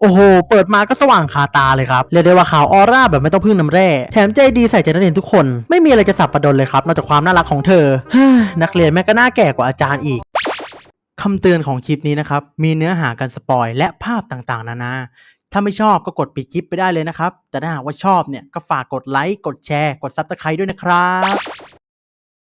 โอ้โห เปิดมาก็สว่างคาตาเลยครับ เรียกได้ว่าขาวออร่าแบบไม่ต้องพึ่งน้ำแร่ แถมใจดีใส่ใจนักเรียนทุกคน ไม่มีอะไรจะสับประดนเลยครับ นอกจากความน่ารักของเธอ นักเรียนแม่งก็น่าแก่กว่าอาจารย์อีกคำเตือนของคลิปนี้นะครับ มีเนื้อหาการสปอยและภาพต่างๆ นานา ถ้าไม่ชอบก็กดปิดคลิปไปได้เลยนะครับ แต่ถ้าหากว่าชอบเนี่ยก็ฝากกดไลค์ กดแชร์ กดซับสไครต์ด้วยนะครับ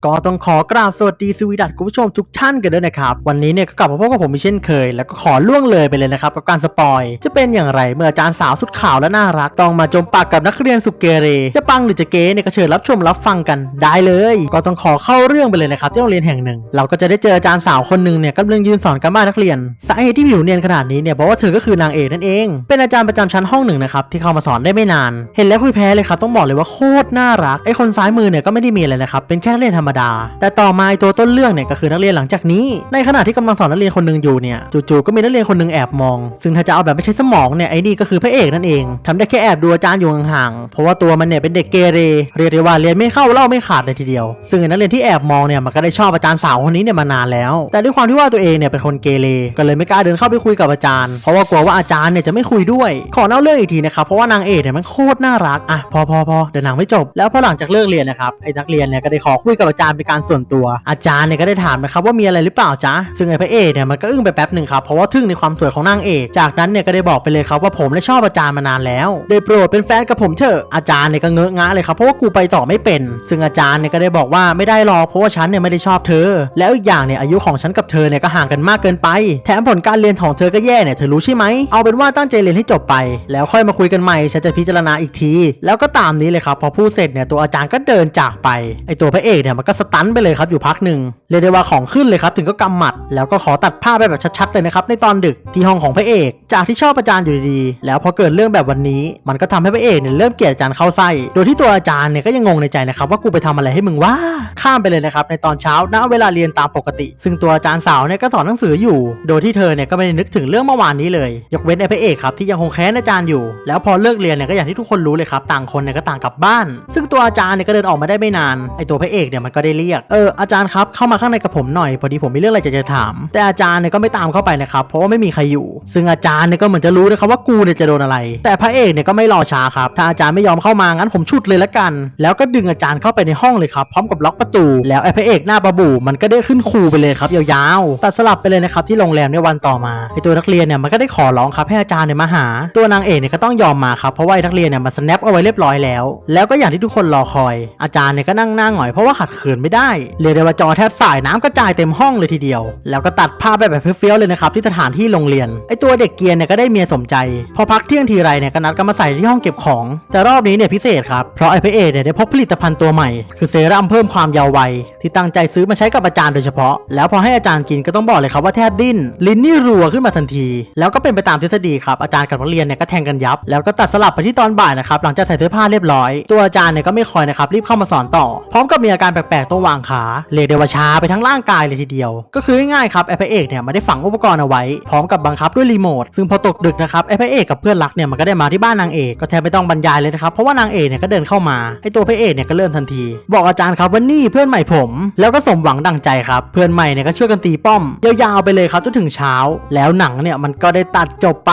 ก็ต้องขอกราบสวัสดีสวีดัตคุณผู้ชมทุกท่านกันด้วยนะครับ วันนี้เนี่ยก็กลับมาพบกับผมอีกเช่นเคย แล้วก็ขอล่วงเลยไปเลยนะครับ กับการสปอย จะเป็นอย่างไรเมื่ออาจารย์สาวสุดขาวและน่ารัก ต้องมาจมปากกับนักเรียนสุดเกเร จะปังหรือจะเก๋เนี่ยก็เชิญรับชมรับฟังกันได้เลย ก็ต้องขอเข้าเรื่องไปเลยนะครับที่โรงเรียนแห่งหนึ่ง เราก็จะได้เจออาจารย์สาวคนหนึ่งเนี่ยกำลังยืนสอนการบ้านนักเรียนสาเหตุที่ผิวเนียนขนาดนี้เนี่ยเพราะว่าเธอก็คือนางเอกนั่นเอง เป็นอาจารย์ประจำชั้นห้องหนึ่งนะครับที่เข้ามาสอนได้ไม่นาน เห็นแล้วคุยแพ้เลยครับต้องบอกเลยว่าโคตรน่ารักไอ้คนซ้ายมือเนี่ยก็ไม่ได้มีอะไรนะครับเป็นแค่นักเรียนธรรมดา แต่ต่อมาไอตัวต้นเรื่องเนี่ยก็คือนักเรียนหลังจากนี้ ในขณะที่กำลังสอนนักเรียนคนหนึ่งอยู่เนี่ยจู่ๆก็มีนักเรียนคนหนึ่งแอบมอง ซึ่งถ้าจะเอาแบบไม่ใช้สมองเนี่ยไอ้นี่ก็คือพระเอกนั่นเองทำได้แค่แอบดูอาจารย์อยู่ห่างๆเพราะว่าตัวมันเนี่ยเป็นเด็กเกเรเรียกได้ว่าเรียนไม่เข้าเล่าไม่ขาดเลยทีเดียว ซึ่งนักเรียนที่แอบมองเนี่ยมันก็ได้ชอบอาจารย์สาวคนนี้เนี่ยมานานแล้ว แต่ด้วยความที่ว่าตัวเองเนี่ยเป็นคนเกเรก็เลยไม่กล้าเดินเข้าไปคุยกับอาจารย์ เพราะว่ากลัวว่าอาจารย์เนี่ยจะไม่คุยด้วย ขอเล่าเรื่องอีกทีนะครับ เพราะว่านางเอกเนี่ยมันโคตรน่ารัก อะพอพอพอเดี๋ยวหนังไม่จบ แล้วพอหลังจากเลิกเรียนนะครับ ไอ้นักเรียนเนี่ยก็ได้ขอคุยกับอาจารย์อาจารเป็นการส่วนตัว อาจารย์เนี่ยก็ได้ถามนะครับว่ามีอะไรหรือเปล่าจ๊ะซึ่งไอ้พระเอกเนี่ยมันก็อึ้งไปแป๊บหนึ่งครับเพราะว่าทึ่งในความสวยของนางเอกจากนั้นเนี่ยก็ได้บอกไปเลยครับว่าผมได้ชอบอาจารย์มานานแล้วได้โปรดเป็นแฟนกับผมเถอะอาจารย์เนี่ยก็เงอะงะเลยครับเพราะว่ากูไปต่อไม่เป็น ซึ่งอาจารย์เนี่ยก็ได้บอกว่าไม่ได้หรอกเพราะว่าฉันเนี่ยไม่ได้ชอบเธอ แล้วอีกอย่างเนี่ยอายุของฉันกับเธอเนี่ยก็ห่างกันมากเกินไป แถมผลการเรียนของเธอก็แย่เนี่ยเธอรู้ใช่ไหมเอาเป็นว่าตั้งใจเรียนให้จบไป แล้วค่อยมาคุยกันใหม่ฉันจะพิจารณาอีกที แล้วก็ตามนี้เลยครับพอพูดเสร็จเนี่ยตัวอาจารย์ก็เดินจากไปไอตัวพระเอกเนี่ยมันก็สตันไปเลยครับอยู่พักหนึ่งเรียกได้ว่าของขึ้นเลยครับถึงก็กำหมัด แล้วก็ขอตัดภาพไปแบบชัดๆเลยนะครับในตอนดึกที่ห้องของพระเอก จากที่ชอบอาจารย์อยู่ดีๆแล้วพอเกิดเรื่องแบบวันนี้ มันก็ทำให้พระเอกเนี่ยเริ่มเกลียดอาจารย์เข้าไส้โดยที่ตัวอาจารย์เนี่ยก็ยังงงในใจนะครับว่ากูไปทำอะไรให้มึงว่าข้ามไปเลยนะครับในตอนเช้าณเวลาเรียนตามปกติ ซึ่งตัวอาจารย์สาวเนี่ยก็สอนหนังสืออยู่ โดยที่เธอเนี่ยก็ไม่ได้นึกถึงเรื่องเมื่อวานนี้เลย ยกเว้นไอ้พระเอกครับที่ยังคงแค้นอาจารย์อยู่ แล้วพอเลิกเรียนเนี่ยก็อย่างที่ทุกคนรู้เลยครับต่างคนเนี่ยก็ต่างกลับบ้าน ซึ่งตัวอาจารย์เนี่ยก็เดินออกมาได้ไม่นานไอ้ตัวพระเอกเนี่ยมันก็ได้เรียก เอออาจารย์ครับเข้ามาข้างในกับผมหน่อยพอดีผมมีเรื่องอะไรจะจะถาม แต่อาจารย์เนี่ยก็ไม่ตามเข้าไปนะครับเพราะว่าไม่มีใครอยู่ ซึ่งอาจารย์เนี่ยก็เหมือนจะรู้นะครับว่ากูเนี่ยจะโดนอะไร แต่พระเอกเนี่ยก็ไม่รอช้าครับถ้าอาจารย์ไม่ยอมเข้ามางั้นผมชุดเลยละกัน แล้วก็ดึงอาจารย์เข้าไปในห้องเลยครับพร้อมกับล็อกประตู แล้วไอ้พระเอกหน้าบาบูมันก็ได้ขึ้นคูไปเลยครับยาวๆตัดสลับไปเลยนะครับที่โรงแรมในวันต่อมาไอ้ตัวนักเรียนเนี่ยมันก็ได้ขอร้องครับให้อาจารย์เนี่ยมาหา ตัวนางเอกเนี่ยก็ต้องยอมมาครับเพราะว่าไอ้นักเรียนเนี่ยมาสแนปเอาไว้เรียบร้อยแล้ว แล้วก็อย่างที่ทุกคนรอคอย อาจารย์เนี่ยก็นั่งหน้าหงอยเพราะว่าขัดขืนไม่ได้เรียกได้ว่าจอแทบสายน้ำกระจายเต็มห้องเลยทีเดียว แล้วก็ตัดภาพไปแบบเฟี้ยวๆเลยนะครับที่สถานที่โรงเรียนไอตัวเด็กเกียร์เนี่ยก็ได้เมียสมใจ พอพักเที่ยงทีไรเนี่ยก็นัดกันมาใส่ที่ห้องเก็บของ แต่รอบนี้เนี่ยพิเศษครับเพราะไอพระเอกเนี่ยได้พบผลิตภัณฑ์ตัวใหม่ คือเซรั่มเพิ่มความยาววัย ที่ตั้งใจซื้อมาใช้กับอาจารย์โดยเฉพาะ แล้วพอให้อาจารย์กินก็ต้องบอกเลยครับว่าแทบดิ้น ลิ้นนี่รัวขึ้นมาทันที แล้วก็เป็นไปตามทฤษฎีครับอาจารย์กับนักเรียนเนี่ยก็แทงกันยับ แล้วก็ตัดสลับไปที่ตอนบ่ายนะครับหลังจากใส่เสื้อผ้าเรียบร้อย ตัวอาจารย์เนี่ยก็ไม่คอยนะครับรีบเข้ามาสอนต่อพร้อมกับมีอาการแปลปลกๆตรงวางขาเรียกได้ว่าชาไปทั้งร่างกายเลยทีเดียว ก็คือง่ายๆครับไอพระเอกเนี่ยไมาได้ฝังอุปกรณ์เอาไว้ พร้อมกับบังคับด้วยรีโมทซึ่งพอตกดึกนะครับไอพระเอกกับเพื่อนรักเนี่ยมันก็ได้มาที่บ้านนางเอกก็แทบไม่ต้องบรรยายเลยนะครับเพราะว่านางเอกเนี่ยก็เดินเข้ามาไอตัวพระเอกเนี่ยก็เริ่มทันที บอกอาจารย์ครับว่านี่เพื่อนใหม่ผม แล้วก็สมหวังดังใจครับเพื่อนใหม่เนี่ยก็ช่วยกันตีป้อมยาวๆไปเลยครับจนถึงเช้า แล้วหนังเนี่ยมันก็ได้ตัดจบไป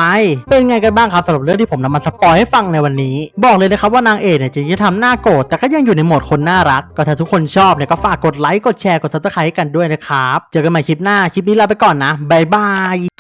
เป็นไงกันบ้างครับสำหรับเรื่องที่ผมนำมาสปอยให้ฟังในวันนี้ บอกเลยนะครับว่านางเอกเนี่ยจะทำหน้าโกรธแต่ก็ยังอยู่ในโหมดคนน่ารัก ก็ถ้าทุกคนชอบเนี่ยก็ฝากกดไลค์กดแชร์กดซับสไครต์กันด้วยนะครับ เจอกันใหม่คลิปหน้าคลิปนี้ลาไปก่อนนะบ๊ายบาย